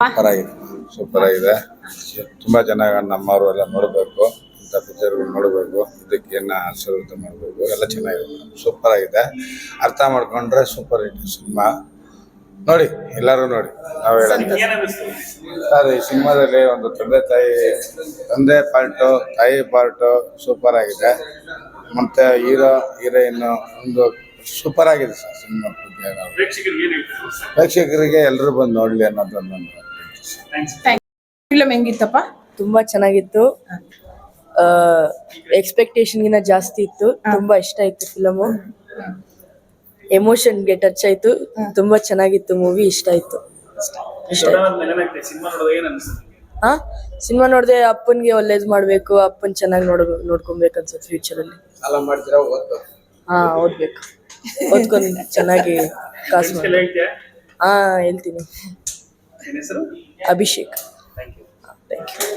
Super ಆಗಿದೆ. Super ಆಗಿದೆ. ತುಂಬಾ ಜನ ನಮ್ಮವರು ಎಲ್ಲ ನೋಡಬೇಕು. ಇಂಥ ಪಿಕ್ಚರ್ಗಳು ನೋಡಬೇಕು. ಏನ ಆಶೀರ್ವಾದ ಮಾಡಬೇಕು. ಎಲ್ಲ ಚೆನ್ನಾಗಿದೆ. ಸೂಪರ್ ಆಗಿದೆ. ಅರ್ಥ ಮಾಡ್ಕೊಂಡ್ರೆ ಸೂಪರ್ ಇಟ್ ಸಿನಿಮಾ. ನೋಡಿ, ಎಲ್ಲರೂ ನೋಡಿ. ನಾವು ಸರ್ ಈ ಸಿನಿಮಾದಲ್ಲಿ ಒಂದು ತಂದೆ ತಾಯಿ, ತಂದೆ ಪಾರ್ಟು, ತಾಯಿ ಪಾರ್ಟು ಸೂಪರ್ ಆಗಿದೆ. ಮತ್ತೆ ಹೀರೋ, ಹೀರೋಯಿನ್ ಒಂದು ಸೂಪರ್ ಆಗಿದೆ ಸರ್ ಸಿನಿಮಾ ಪ್ರೇಕ್ಷಕರಿಗೆ ಎಲ್ಲರೂ ಬಂದು ನೋಡ್ಲಿ ಅನ್ನೋದನ್ನು ನಾನು ಫಿಲಮ್ ಹೆಂಗಿತ್ತಪ್ಪ? ತುಂಬಾ ಚೆನ್ನಾಗಿತ್ತು. ಎಕ್ಸ್ಪೆಕ್ಟೇಷನ್ ಗಿನ ಜಾಸ್ತಿ ಇತ್ತು. ತುಂಬಾ ಇಷ್ಟ ಆಯ್ತು ಫಿಲಮು ಎಮೋಷನ್ಗೆ ಟಚ್ ಆಯ್ತು. ತುಂಬಾ ಚೆನ್ನಾಗಿತ್ತು ಮೂವಿ ಇಷ್ಟ ಆಯ್ತು. ಹಾ ಸಿನಿಮಾ ನೋಡ್ದೆ ಅಪ್ಪನ್ಗೆ ಒಳ್ಳೇದ್ ಮಾಡ್ಬೇಕು ಅಪ್ಪನ್ ಚೆನ್ನಾಗಿ ನೋಡ್ಬೇಕು ನೋಡ್ಕೊಬೇಕು ಅನ್ಸುತ್ತೆ ಫ್ಯೂಚರ್ ಅಲ್ಲಿ. ಹಾ ಓದ್ಬೇಕು. ಓದ್ಕೊಂಡ್ ಚೆನ್ನಾಗಿ ಕಾಸು ಎಲ್ಲ ಹೇಳ್ತೀಯಾ ಹಾ ಹೇಳ್ತೀನಿ ನಿನ್ನ ಹೆಸರು Abhishek thank you thank you